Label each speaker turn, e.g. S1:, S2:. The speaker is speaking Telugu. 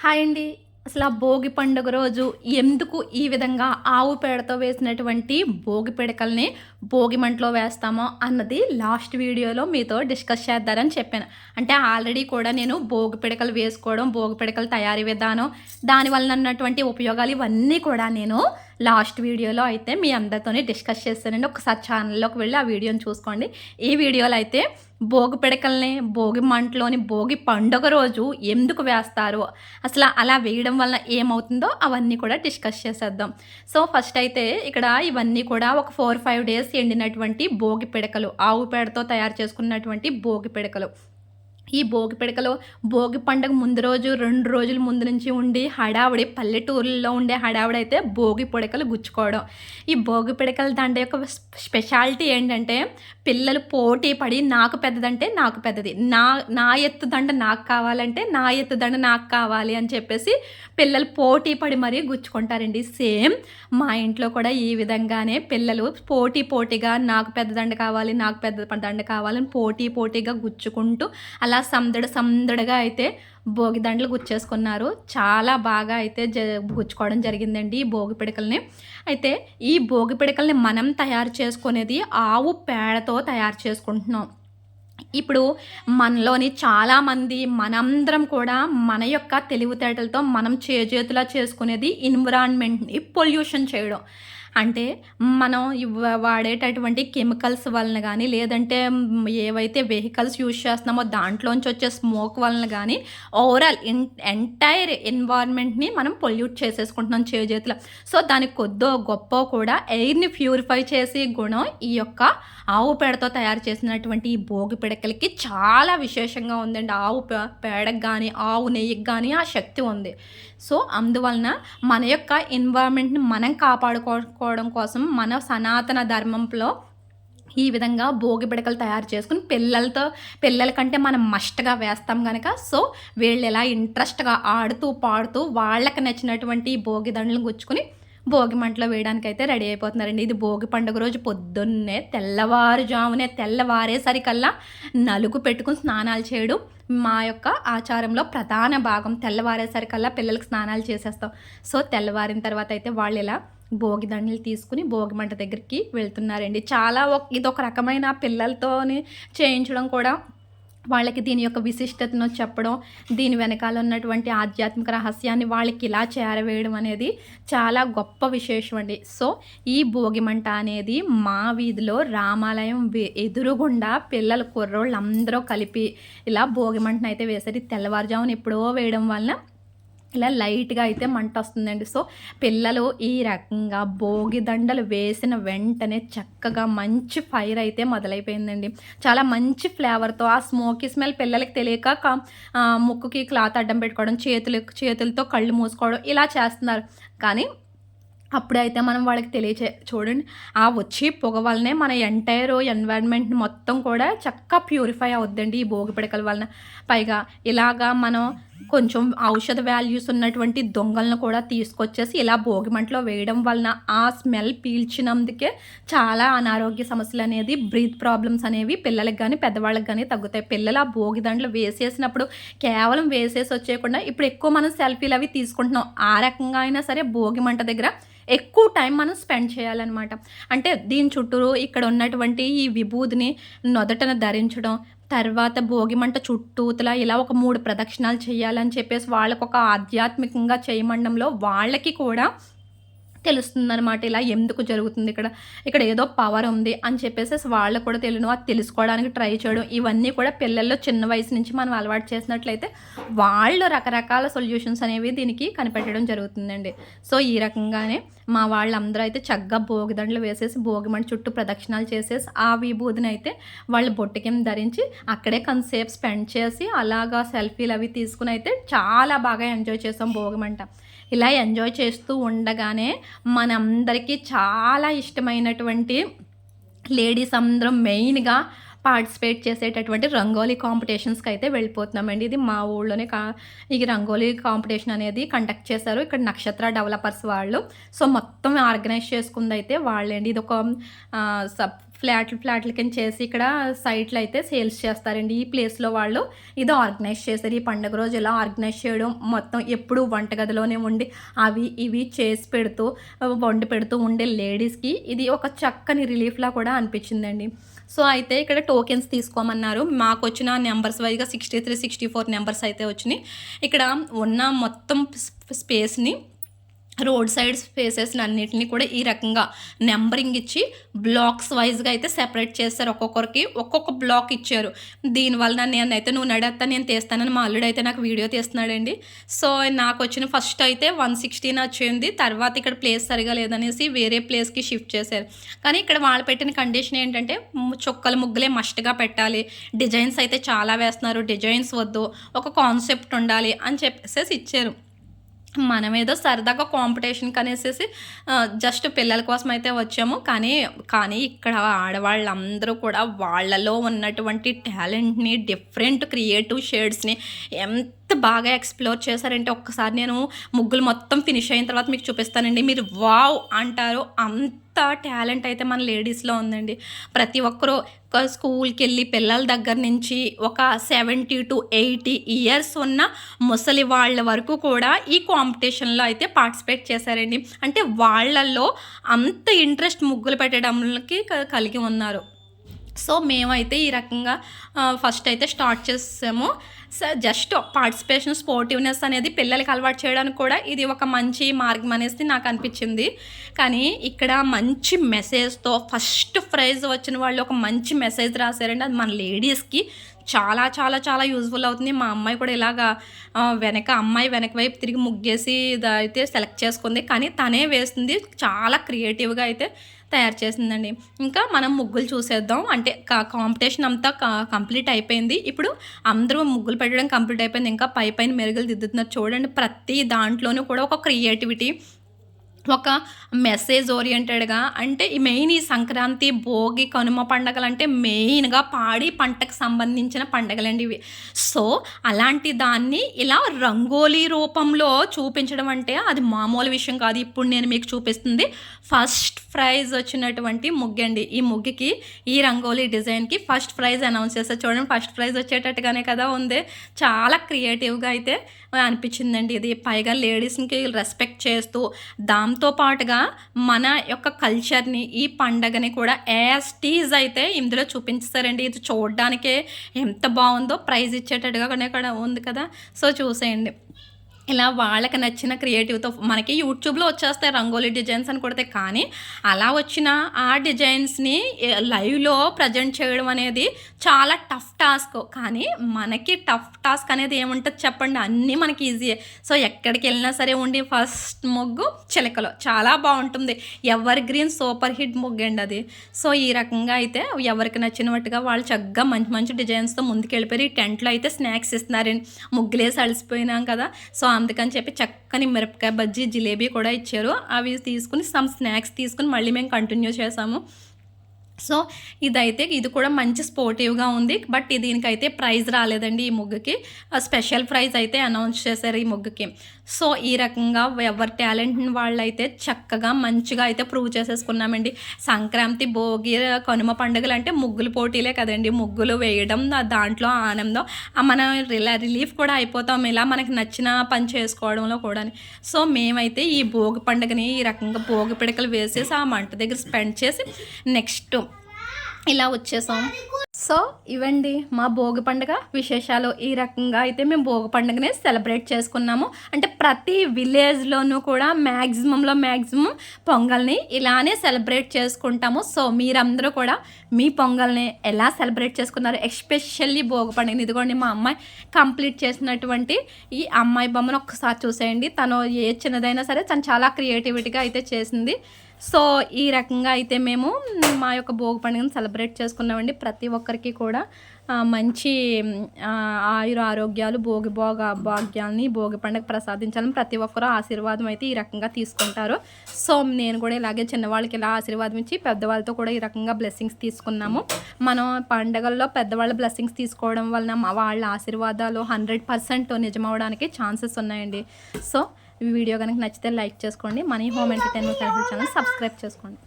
S1: హాయ్ అండి. అసలు ఆ భోగి పండుగ రోజు ఎందుకు ఈ విధంగా ఆవు పేడతో వేసినటువంటి భోగి పిడకల్ని భోగి మంటలో వేస్తామో అన్నది లాస్ట్ వీడియోలో మీతో డిస్కస్ చేద్దారని చెప్పాను. అంటే ఆల్రెడీ కూడా నేను భోగి పిడకలు వేసుకోవడం భోగి పిడకలు తయారీ విధానం దానివల్ల ఉన్నటువంటి ఉపయోగాలు ఇవన్నీ కూడా నేను లాస్ట్ వీడియోలో అయితే మీ అందరితోనే డిస్కస్ చేస్తానండి. ఒకసారి ఛానల్లోకి వెళ్ళి ఆ వీడియోని చూసుకోండి. ఈ వీడియోలో అయితే భోగి పిడకల్ని భోగి మంటలోని భోగి పండుగ రోజు ఎందుకు వేస్తారు? అసలు అలా వేయడం వల్ల ఏమవుతుందో అవన్నీ కూడా డిస్కస్ చేసేద్దాం. సో ఫస్ట్ అయితే ఇక్కడ ఇవన్నీ కూడా ఒక ఫోర్ ఫైవ్ డేస్ ఎండినటువంటి భోగి పిడకలు ఆవు పేడతో తయారు చేసుకున్నటువంటి భోగి పిడకలు. ఈ భోగి పిడకలో భోగి పండుగ ముందు రోజు రెండు రోజుల ముందు నుంచి ఉండి హడావుడి పల్లెటూరుల్లో ఉండే హడావుడి అయితే భోగి పిడకలు గుచ్చుకోవడం. ఈ భోగి పిడకల దండ యొక్క స్పెషాలిటీ ఏంటంటే పిల్లలు పోటీ పడి నాకు పెద్దదంటే నాకు పెద్దది. నా నా ఎత్తు దండ నాకు కావాలంటే నా ఎత్తు దండ నాకు కావాలి అని చెప్పేసి పిల్లలు పోటీ పడి మరీ గుచ్చుకుంటారండి. సేమ్ మా ఇంట్లో కూడా ఈ విధంగానే పిల్లలు పోటీ పోటీగా నాకు పెద్ద దండ కావాలి నాకు పెద్ద దండ కావాలని పోటీ పోటీగా గుచ్చుకుంటూ అలా సందడి సందడిగా అయితే భోగిదండలు గుచ్చేసుకున్నారు. చాలా బాగా అయితే జ గుచ్చుకోవడం జరిగిందండి ఈ భోగి పిడకల్ని. అయితే ఈ భోగి పిడకల్ని మనం తయారు చేసుకునేది ఆవు పేడతో తయారు చేసుకుంటున్నాం. ఇప్పుడు మనలోని చాలామంది మనందరం కూడా మన యొక్క తెలివితేటలతో మనం చేజేతులా చేసుకునేది ఎన్విరాన్మెంట్ని పొల్యూషన్ చేయడం. అంటే మనం వాడేటటువంటి కెమికల్స్ వలన కానీ లేదంటే ఏవైతే వెహికల్స్ యూజ్ చేస్తున్నామో దాంట్లోంచి వచ్చే స్మోక్ వలన కానీ ఓవరాల్ ఎన్ ఎంటైర్ ఎన్వైర్న్మెంట్ని మనం పొల్యూట్ చేసేసుకుంటున్నాం చేతిలో. సో దానికి కొద్దో గొప్ప కూడా ఎయిర్ని ప్యూరిఫై చేసే గుణం ఈ యొక్క ఆవు పేడతో తయారు చేసినటువంటి ఈ భోగి పిడకలకి చాలా విశేషంగా ఉందండి. ఆవు పేడకు కానీ ఆవు నెయ్యికి కానీ ఆ శక్తి ఉంది. సో అందువలన మన యొక్క ఎన్వైరన్మెంట్ని మనం కాపాడుకోవడం కోసం మన సనాతన ధర్మంలో ఈ విధంగా భోగి పిడకలు తయారు చేసుకుని పిల్లలతో పిల్లల కంటే మనం మస్ట్గా వేస్తాం కనుక సో వీళ్ళు ఎలా ఇంట్రెస్ట్గా ఆడుతూ పాడుతూ వాళ్ళకి నచ్చినటువంటి భోగి దండలు గుచ్చుకుని భోగి మంటలో వేయడానికి అయితే రెడీ అయిపోతున్నారండి. ఇది భోగి పండుగ రోజు పొద్దున్నే తెల్లవారుజామునే తెల్లవారేసరికల్లా నలుగు పెట్టుకుని స్నానాలు చేయడం మా యొక్క ఆచారంలో ప్రధాన భాగం. తెల్లవారేసరికల్లా పిల్లలకు స్నానాలు చేసేస్తాం. సో తెల్లవారిన తర్వాత అయితే వాళ్ళు ఇలా భోగి దండలు తీసుకుని భోగి మంట దగ్గరికి వెళ్తున్నారండి. చాలా ఇది ఒక రకమైన పిల్లలతోని చేయించడం కూడా వాళ్ళకి దీని యొక్క విశిష్టతను చెప్పడం దీని వెనకాల ఉన్నటువంటి ఆధ్యాత్మిక రహస్యాన్ని వాళ్ళకి ఇలా చేరవేయడం అనేది చాలా గొప్ప విశేషం అండి. సో ఈ భోగిమంట అనేది మా వీధిలో రామాలయం ఎదురుగుండా పిల్లల కుర్రోళ్ళు అందరూ కలిపి ఇలా భోగిమంటను అయితే వేసేది. తెల్లవారుజామున ఎప్పుడో వేయడం వలన ఇలా లైట్గా అయితే మంట వస్తుందండి. సో పిల్లలు ఈ రకంగా భోగి దండలు వేసిన వెంటనే చక్కగా మంచి ఫైర్ అయితే మొదలైపోయిందండి. చాలా మంచి ఫ్లేవర్తో ఆ స్మోకీ స్మెల్ పిల్లలకి తెలియక ముక్కుకి క్లాత్ అడ్డం పెట్టుకోవడం చేతులు చేతులతో కళ్ళు మూసుకోవడం ఇలా చేస్తున్నారు. కానీ అప్పుడైతే మనం వాళ్ళకి తెలియచే చూడండి ఆ వచ్చి పొగ వల్లనే మన ఎంటైర్ ఎన్వైర్న్మెంట్ మొత్తం కూడా చక్కగా ప్యూరిఫై అవుద్దండి ఈ భోగి పిడకల వలన. పైగా ఇలాగా మనం కొంచెం ఔషధ వాల్యూస్ ఉన్నటువంటి దొంగలను కూడా తీసుకొచ్చేసి ఇలా భోగి మంటలో వేయడం వలన ఆ స్మెల్ పీల్చినందుకే చాలా అనారోగ్య సమస్యలు అనేది బ్రీత్ ప్రాబ్లమ్స్ అనేవి పిల్లలకు కానీ పెద్దవాళ్ళకి కానీ తగ్గుతాయి. పిల్లలు ఆ భోగి దండలు వేసేసినప్పుడు కేవలం వేసేసి వచ్చేయకుండా ఇప్పుడు ఎక్కువ మనం సెల్ఫీలు అవి తీసుకుంటున్నాం. ఆ రకంగా అయినా సరే భోగిమంట దగ్గర ఎక్కువ టైం మనం స్పెండ్ చేయాలన్నమాట. అంటే దీని చుట్టూరు ఇక్కడ ఉన్నటువంటి ఈ విభూదిని నొదటన ధరించడం తర్వాత భోగిమంట చుట్టూతల ఇలా ఒక మూడు ప్రదక్షిణాలు చేయాలని చెప్పేసి వాళ్ళకు ఒక ఆధ్యాత్మికంగా చేయమండంలో వాళ్ళకి కూడా తెలుస్తుందనమాట ఇలా ఎందుకు జరుగుతుంది ఇక్కడ ఇక్కడ ఏదో పవర్ ఉంది అని చెప్పేసి వాళ్ళకు కూడా తెలియను అది తెలుసుకోవడానికి ట్రై చేయడం. ఇవన్నీ కూడా పిల్లల్లో చిన్న వయసు నుంచి మనం అలవాటు చేసినట్లయితే వాళ్ళు రకరకాల సొల్యూషన్స్ అనేవి దీనికి కనిపెట్టడం జరుగుతుందండి. సో ఈ రకంగానే మా వాళ్ళందరూ అయితే చక్కగా భోగిదండలు వేసేసి భోగిమంట చుట్టూ ప్రదక్షిణాలు చేసేసి ఆ విభూతిని అయితే వాళ్ళు బొట్టుకిం ధరించి అక్కడే కొంతసేపు స్పెండ్ చేసి అలాగా సెల్ఫీలు అవి తీసుకుని అయితే చాలా బాగా ఎంజాయ్ చేసాం భోగిమంట ఇలా ఎంజాయ్ చేస్తూ ఉండగానే మనందరికీ చాలా ఇష్టమైనటువంటి లేడీస్ అందరం మెయిన్గా పార్టిసిపేట్ చేసేటటువంటి రంగోలీ కాంపిటీషన్స్కి అయితే వెళ్ళిపోతున్నామండి. ఇది మా ఊళ్ళోనే కా ఈ రంగోలీ కాంపిటీషన్ అనేది కండక్ట్ చేశారు. ఇక్కడ నక్షత్ర డెవలపర్స్ వాళ్ళు. సో మొత్తం ఆర్గనైజ్ చేసుకుంది అయితే వాళ్ళండి. ఇది ఒక సబ్ ఫ్లాట్లు ఫ్లాట్ల కింద చేసి ఇక్కడ సైట్లు అయితే సేల్స్ చేస్తారండి. ఈ ప్లేస్లో వాళ్ళు ఇది ఆర్గనైజ్ చేశారు. ఈ పండుగ రోజు ఇలా ఆర్గనైజ్ చేయడం మొత్తం ఎప్పుడు వంటగదిలోనే ఉండి అవి ఇవి చేసి పెడుతూ వండి పెడుతూ ఉండే లేడీస్కి ఇది ఒక చక్కని రిలీఫ్లా కూడా అనిపించిందండి. సో అయితే ఇక్కడ టోకెన్స్ తీసుకోమన్నారు. మాకు వచ్చిన నెంబర్స్ వైజ్గా sixty three sixty four numbers అయితే వచ్చినాయి. ఇక్కడ ఉన్న మొత్తం స్పేస్ని రోడ్ సైడ్ స్పేసెస్ అన్నిటిని కూడా ఈ రకంగా నెంబరింగ్ ఇచ్చి బ్లాక్స్ వైజ్గా అయితే సెపరేట్ చేస్తారు ఒక్కొక్కరికి. ఒక్కొక్క బ్లాక్ ఇచ్చారు. దీనివల్ల నేనైతే నువ్వు నడేస్తా నేను తీస్తానని మా అల్లుడు అయితే నాకు వీడియో తీస్తున్నాడండి. సో నాకు వచ్చిన ఫస్ట్ అయితే వన్ సిక్స్టీన్ వచ్చింది. తర్వాత ఇక్కడ ప్లేస్ సరిగా లేదనేసి వేరే ప్లేస్కి షిఫ్ట్ చేశారు. కానీ ఇక్కడ వాళ్ళు పెట్టిన కండిషన్ ఏంటంటే చుక్కల ముగ్గులే మస్ట్గా పెట్టాలి. డిజైన్స్ అయితే చాలా వేస్తున్నారు. డిజైన్స్ వద్దు. ఒక కాన్సెప్ట్ ఉండాలి అని చెప్పేసి ఇచ్చారు. మనమేదో సరదాగా కాంపిటీషన్కి అనేసి జస్ట్ పిల్లల కోసం అయితే వచ్చాము. కానీ కానీ ఇక్కడ ఆడవాళ్ళందరూ కూడా వాళ్ళలో ఉన్నటువంటి టాలెంట్ని డిఫరెంట్ క్రియేటివ్ షేడ్స్ని ఎంత బాగా ఎక్స్ప్లోర్ చేశారంటే ఒక్కసారి నేను ముగ్గులు మొత్తం ఫినిష్ అయిన తర్వాత మీకు చూపిస్తానండి. మీరు వావ్ అంటారు. అంత టాలెంట్ అయితే మన లేడీస్లో ఉందండి. ప్రతి ఒక్కరూ ఒక స్కూల్కి వెళ్ళి పిల్లల దగ్గర నుంచి ఒక సెవెంటీ టు ఎయిటీ ఇయర్స్ ఉన్న ముసలి వాళ్ళ వరకు కూడా ఈ కాంపిటీషన్లో అయితే పార్టిసిపేట్ చేశారండి. అంటే వాళ్ళల్లో అంత ఇంట్రెస్ట్ ముగ్గులు పెట్టడంకి కలిగి ఉన్నారు. సో మేమైతే ఈ రకంగా ఫస్ట్ అయితే స్టార్ట్ చేసాము. జస్ట్ పార్టిసిపేషన్ స్పోర్టివ్నెస్ అనేది పిల్లలకి అలవాటు చేయడానికి కూడా ఇది ఒక మంచి మార్గం అనేసి నాకు అనిపించింది. కానీ ఇక్కడ మంచి మెసేజ్తో ఫస్ట్ ప్రైజ్ వచ్చిన వాళ్ళు ఒక మంచి మెసేజ్ రాశారండి. అది మన లేడీస్కి చాలా చాలా చాలా యూజ్ఫుల్ అవుతుంది. మా అమ్మాయి కూడా ఇలాగా వెనక అమ్మాయి వెనక వైపు తిరిగి ముగ్గేసి అయితే సెలెక్ట్ చేసుకుంది. కానీ తనే వేస్తుంది. చాలా క్రియేటివ్గా అయితే తయారు చేసిందండి. ఇంకా మనం ముగ్గులు చూసేద్దాం. అంటే కాంపిటీషన్ అంతా కంప్లీట్ అయిపోయింది. ఇప్పుడు అందరూ ముగ్గులు పెట్టడం కంప్లీట్ అయిపోయింది. ఇంకా పై పైన మెరుగులు దిద్దుతున్నారు. చూడండి ప్రతి దాంట్లోనూ కూడా ఒక క్రియేటివిటీ ఒక మెసేజ్ ఓరియంటెడ్గా అంటే ఈ మెయిన్ ఈ సంక్రాంతి భోగి కనుమ పండగలు అంటే మెయిన్గా పాడి పంటకు సంబంధించిన పండగలండి ఇవి. సో అలాంటి దాన్ని ఇలా రంగోలీ రూపంలో చూపించడం అంటే అది మామూలు విషయం కాదు. ఇప్పుడు నేను మీకు చూపిస్తుంది ఫస్ట్ ప్రైజ్ వచ్చినటువంటి ముగ్గండి ఈ ముగ్గుకి ఈ రంగోలీ డిజైన్కి ఫస్ట్ ప్రైజ్ అనౌన్స్ చేస్తారు చూడండి. ఫస్ట్ ప్రైజ్ వచ్చేటట్టుగానే కదా ఉంది. చాలా క్రియేటివ్గా అయితే అనిపించిందండి ఇది. పైగా లేడీస్కి రెస్పెక్ట్ చేస్తూ దాంతో పాటుగా మన యొక్క కల్చర్ని ఈ పండగని కూడా యాస్టీజ్ అయితే ఇందులో చూపించారండి ఇది చూడడానికే ఎంత బాగుందో ప్రైజ్ ఇచ్చేటట్టుగా కూడా ఉంది కదా. సో చూసేయండి. ఇలా వాళ్ళకి నచ్చిన క్రియేటివ్తో మనకి యూట్యూబ్లో వచ్చేస్తాయి రంగోలీ డిజైన్స్ అని కొడితే కానీ అలా వచ్చిన ఆ డిజైన్స్ని లైవ్లో ప్రజెంట్ చేయడం అనేది చాలా టఫ్ టాస్క్ కానీ మనకి టఫ్ టాస్క్ అనేది ఏముంటుంది చెప్పండి? అన్నీ మనకి ఈజీయే సో ఎక్కడికి వెళ్ళినా సరే ఉండి ఫస్ట్ ముగ్గు చిలకలో. చాలా బాగుంటుంది. ఎవర్ గ్రీన్ సూపర్ హిట్ ముగ్గు అండి అది. సో ఈ రకంగా అయితే ఎవరికి నచ్చినట్టుగా వాళ్ళు చక్కగా మంచి మంచి డిజైన్స్తో ముందుకు వెళ్ళిపోయి ఈ టెంట్లో అయితే స్నాక్స్ ఇస్తున్నారండి. ముగ్గులేసి అలసిపోయినాం కదా. సో అందుకని చెప్పి చక్కని మిరపకాయ బజ్జీ జిలేబీ కూడా ఇచ్చారు. అవి తీసుకుని సమ్ స్నాక్స్ తీసుకుని మళ్ళీ మేము కంటిన్యూ చేసాము. సో ఇదైతే ఇది కూడా మంచి స్పోర్టివ్గా ఉంది. బట్ దీనికైతే ప్రైజ్ రాలేదండి ఈ ముగ్గుకి. స్పెషల్ ప్రైజ్ అయితే అనౌన్స్ చేశారు ఈ ముగ్గుకి. సో ఈ రకంగా ఎవరి టాలెంట్ వాళ్ళైతే చక్కగా మంచిగా అయితే ప్రూవ్ చేసేసుకున్నామండి. సంక్రాంతి భోగి కనుమ పండుగలు అంటే ముగ్గులు పోటీలే కదండి. ముగ్గులు వేయడం దాంట్లో ఆనందం మనం రిలీఫ్ కూడా అయిపోతాం. ఇలా మనకి నచ్చిన పని చేసుకోవడంలో కూడా సో మేమైతే ఈ భోగి పండుగని ఈ రకంగా భోగి పిడకలు వేసేసి ఆ మంట దగ్గర స్పెండ్ చేసి నెక్స్ట్ ఇలా వచ్చేసాం. సో ఇవండి మా భోగి పండుగ విశేషాలు. ఈ రకంగా అయితే మేము భోగి పండుగనే సెలబ్రేట్ చేసుకున్నాము. అంటే ప్రతి విలేజ్లోనూ కూడా మ్యాక్సిమంలో మ్యాక్సిమం పొంగల్ని ఇలానే సెలబ్రేట్ చేసుకుంటాము. సో మీరందరూ కూడా మీ పొంగల్ని ఎలా సెలబ్రేట్ చేసుకున్నారు? ఎస్పెషల్లీ భోగి పండుగని ఇదిగోండి మా అమ్మాయి కంప్లీట్ చేసినటువంటి ఈ అమ్మాయి బొమ్మను ఒక్కసారి చూసేయండి. తను ఏ చిన్నదైనా సరే తను చాలా క్రియేటివిటీగా అయితే చేసింది. సో ఈ రకంగా అయితే మేము మా యొక్క భోగి పండుగను సెలబ్రేట్ చేసుకున్నామండి. ప్రతి ఒక్కరికి కూడా మంచి ఆయుర ఆరోగ్యాలు భోగి భోగ భాగ్యాలని భోగి పండుగ ప్రసాదించాలని ప్రతి ఒక్కరూ ఆశీర్వాదం అయితే ఈ రకంగా తీసుకుంటారు. సో నేను కూడా ఇలాగే చిన్నవాళ్ళకి ఇలా ఆశీర్వాదం ఇచ్చి పెద్దవాళ్ళతో కూడా ఈ రకంగా బ్లెస్సింగ్స్ తీసుకున్నాము. మనం పండగల్లో పెద్దవాళ్ళ బ్లెస్సింగ్స్ తీసుకోవడం వలన వాళ్ళ ఆశీర్వాదాలు హండ్రెడ్ పర్సెంట్ నిజమవడానికి ఛాన్సెస్ ఉన్నాయండి. సో ఈ వీడియో కనుక నచ్చితే లైక్ చేసుకోండి. Money home entertainment channel subscribe చేసుకోండి.